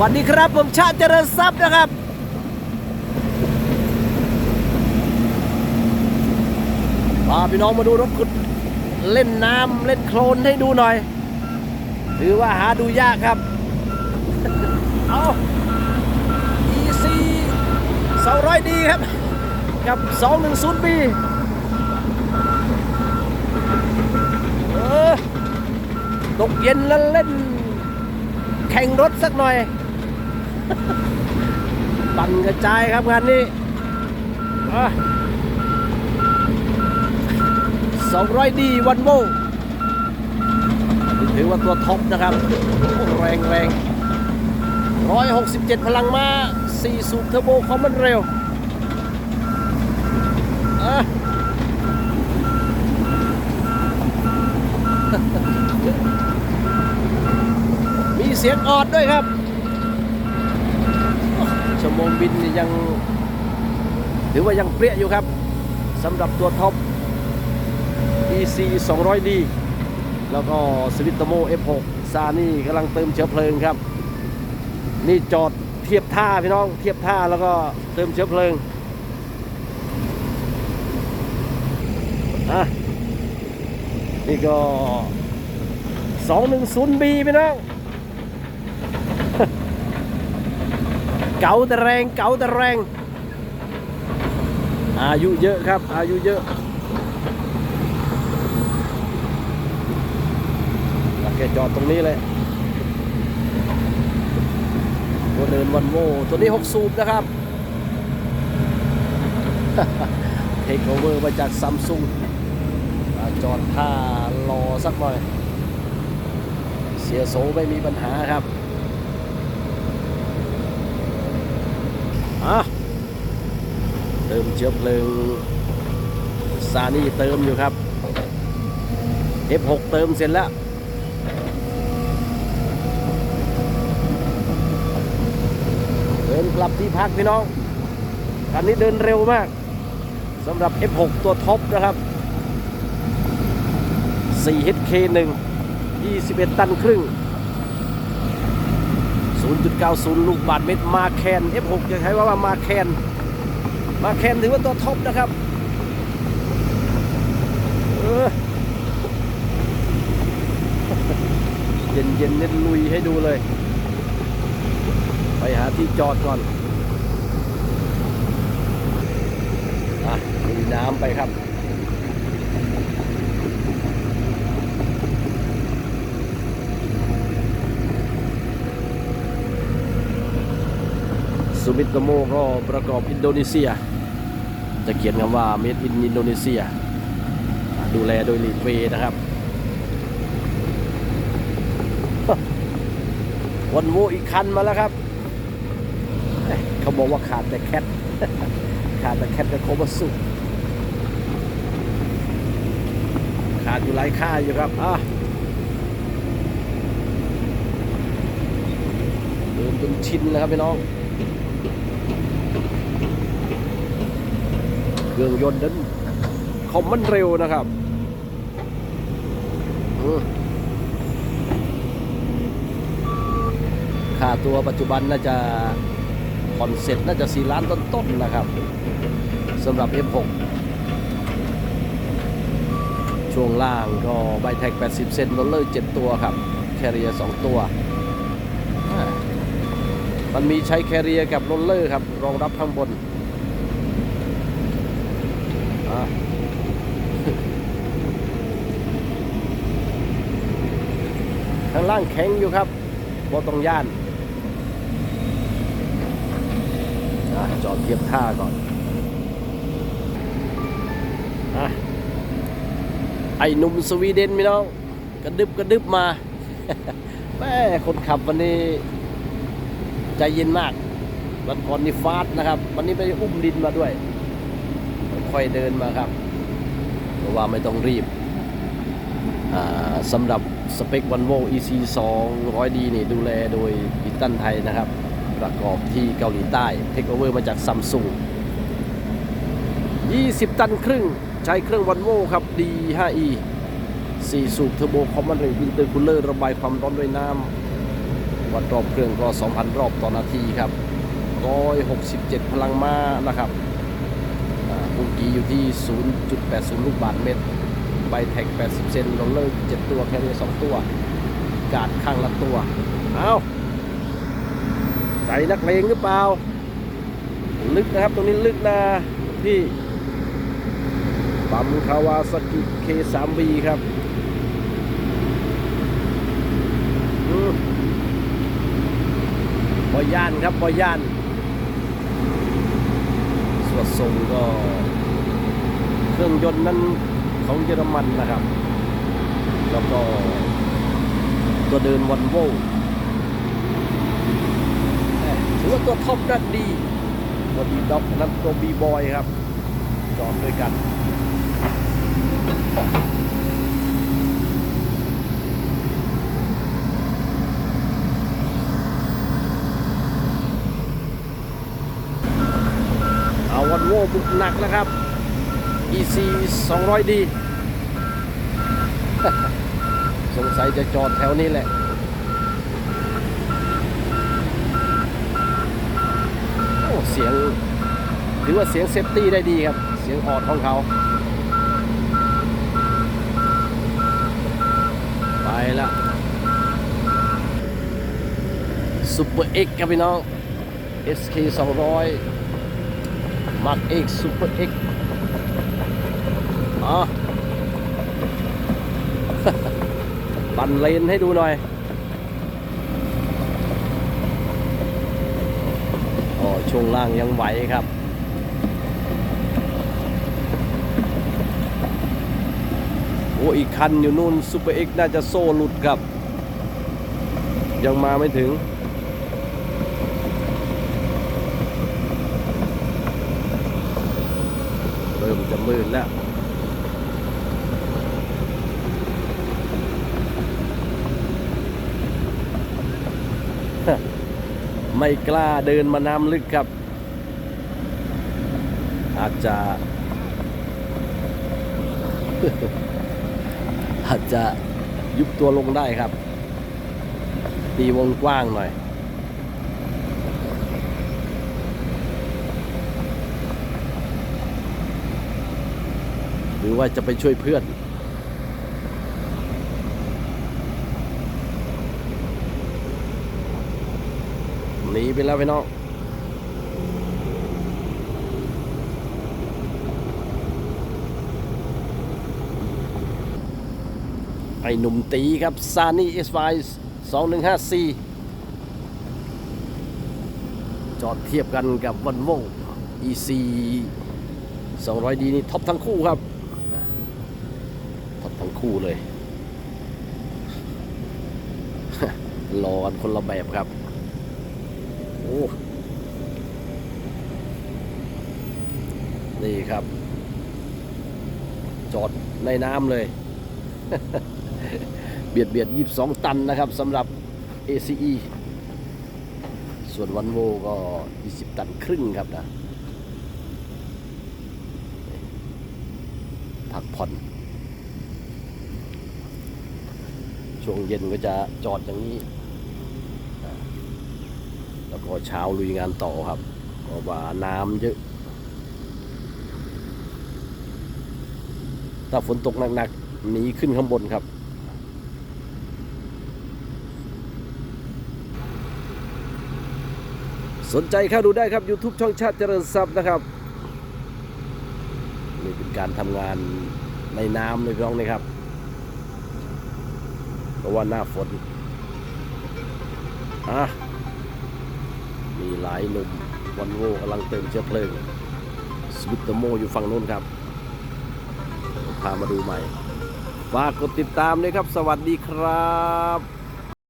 วัสดีครับ ผมชาติเจริญทรัพย์นะครับ พาพี่น้องมาดูรถขุดเล่นน้ำเล่นโคลนให้ดูหน่อยถือว่าหาดูยากครับ เอา EC 200D ครับ กับ 210B เออตกเย็นแล้วเล่นแข่งรถสักหน่อย ปั่นกระจายครับงานนี้อะ200ดีวันโมถือว่าตัวท็อปนะครับโอ้แรงแรง167พลังม้า4สูบเทอร์โบคอมมันเร็วอะมีเสียงออดด้วยครับ ชั่วโมงบินยังถือว่ายังเปรี้ยอยู่ครับสำหรับตัวท็อป EC 200D แล้วก็สวิตโม F6 ซานี่กำลังเติมเชื้อเพลิงครับ นี่จอดเทียบท่าพี่น้องเทียบท่าแล้วก็เติมเชื้อเพลิงอะนี่ก็ 210B พี่น้อง เก๋าแต่แรงเก๋าแต่แรง อายุเยอะครับ อายุเยอะโอเคจอดตรงนี้เลยตัวเดินวันโมตัวนี้ 6 สูบนะครับ เทคโอเวอร์มาจากซัมซุงจอดท่ารอสักหน่อย เสียโซไม่มีปัญหาครับะเติมเชื้อเพลิงซานี่เติมอยู่ครับ F6 เติมเสร็จแล้วเดินกลับที่พักพี่น้องคันนี้เดินเร็วมากสำหรับ F6 ตัวท็อปนะครับ 4HK1 21 ตันครึ่ง 0.90 ลูกบาทเมตรมาแคน F6 จะใช้ว่ามาแคนมาแคนถือว่าตัวท็อปนะครับเย็นเย็นเน้นลุยให้ดูเลย ไปหาที่จอดก่อนอะลุยน้ำไปครับ ซูมิโตโมก็ประกอบอินโดนีเซีย จะเขียนคำว่า Made in อินโดนีเซีย ดูแลโดยลีดเวนะครับวันโวอีกคันมาแล้วครับ เขาบอกว่าขาดแต่แคท ขาดแต่แคทกับโคบาสุขาดอยู่หลายค่ายอยู่ครับอะเดินจนชินแล้วครับพี่น้อง เครื่องยนต์นั้นคอมมันเร็วนะครับค่าตัวปัจจุบันน่าจะคอนเซ็ปต์น่าจะ4ล้านต้นๆนะครับสำหรับ F6 ช่วงล่างก็ใบแท็ก 80 เซนโรลเลอร์ 7 ตัวครับ แคเรีย 2 ตัว มันมีใช้แคเรียกับโรลเลอร์ครับ รองรับข้างบน อะข้างล่างแข็งอยู่ครับบอตรงย่านอจอดเทียบท่าก่อนอไอ้หนุ่มสวีเดนพี่น้อง กระดึบกระดึบมาแม่คนขับวันนี้ ใจเย็นมาก วันก่อนนี่ฟาดนะครับ วันนี้ไปอุ้มดินมาด้วย ค่อยๆเดินมาครับ เพราะว่าไม่ต้องรีบสำหรับสเปควันโว EC 200D นี่ดูแลโดยปิตันไทยนะครับ ประกอบที่เกาหลีใต้ เทคโอเวอร์มาจากซัมซุง20 ตันครึ่งใช้เครื่องวันโวครับ D5E 4 สูบเทอร์โบคอมมอนเรวินเตอร์คูลเลอร์ระบายความร้อนด้วยน้ำวัดรอบเครื่องก็ 2,000 รอบต่อนาทีครับ 167 พลังม้านะครับ ปุ่งกีอยู่ที่ 0.80 ลูกบาทเมตร ใบแท็ก 80 เซนโรลเลอร์7ตัว แค่นี้ 2 ตัว กาดข้างละตัว เอาใจนักเลงหรือเปล่า ลึกนะครับ ตรงนี้ลึกนะพี่ปั๊มคาวาสกิ K3B ครับอืมบอย่านครับบอย่าน วจทรงก็ เครื่องยนต์นั้นของเยอรมันนะครับ แล้วก็ตัวเดินวันโวถือว่าตัวท็อปนัดดีตัวดีด็อกนั้นตัวบีบอยครับ จอดด้วยกัน เอา วันโวบุกหนักนะครับ EC 200D สงสัยจะจอดแถวนี้แหละโอ้เสียงถือว่าเสียงเซฟตี้ได้ดีครับ เสียงออดของเขา ไปละซูเปอร์เอ็กครับพี่น้อง SK 200 Mark X Super X อ๋อปั่นเลนให้ดูหน่อยอ๋อช่วงล่างยังไหวครับโอ้อีกคันอยู่นู่นซูเปอร์เอ็กน่าจะโซ่หลุดครับ ยังมาไม่ถึง ริ่มจะมืดแล้วไม่กล้าเดินมาน้ำลึกครับ อาจจะ อาจจะยุบตัวลงได้ครับ ตีวงกว้างหน่อย รือว่าจะไปช่วยเพื่อน หนีไปแล้วพี่น้องไอหนุ่มตีครับซานี่เอสไฟสองหนึ่งห้าสี่จอดเทียบกันกับวันโว EC 200D นี่ท็อปทั้งคู่ครับ คู่เลยรอกันคนละแบบครับ โอ้ นี่ครับ จอดในน้ำเลย เบียดเบียดยี่สองตันนะครับสำหรับ ACE ส่วนวันโวก็ 20 ตันครึ่งครับนะ พักผ่อน ช่วงเย็นก็จะจอดอย่างนี้ แล้วก็เช้าลุยงานต่อครับเพราะว่าน้ำเยอะ ถ้าฝนตกหนักๆหนีขึ้นข้างบนครับสนใจเข้าดูได้ครับ YouTube ช่องชาติเจริญทรัพย์นะครับนี่เป็นการทำงานในน้ำเลยพี่น้องนี่ครับ ราะว่าหน้าฝนอะมีหลายหนุ่มวันโวกำลังเติมเชื้อเพลิงสวิตเตอร์โมอยู่ฝั่งโน้นครับ พามาดูใหม่ ฝากกดติดตามเลยครับ สวัสดีครับ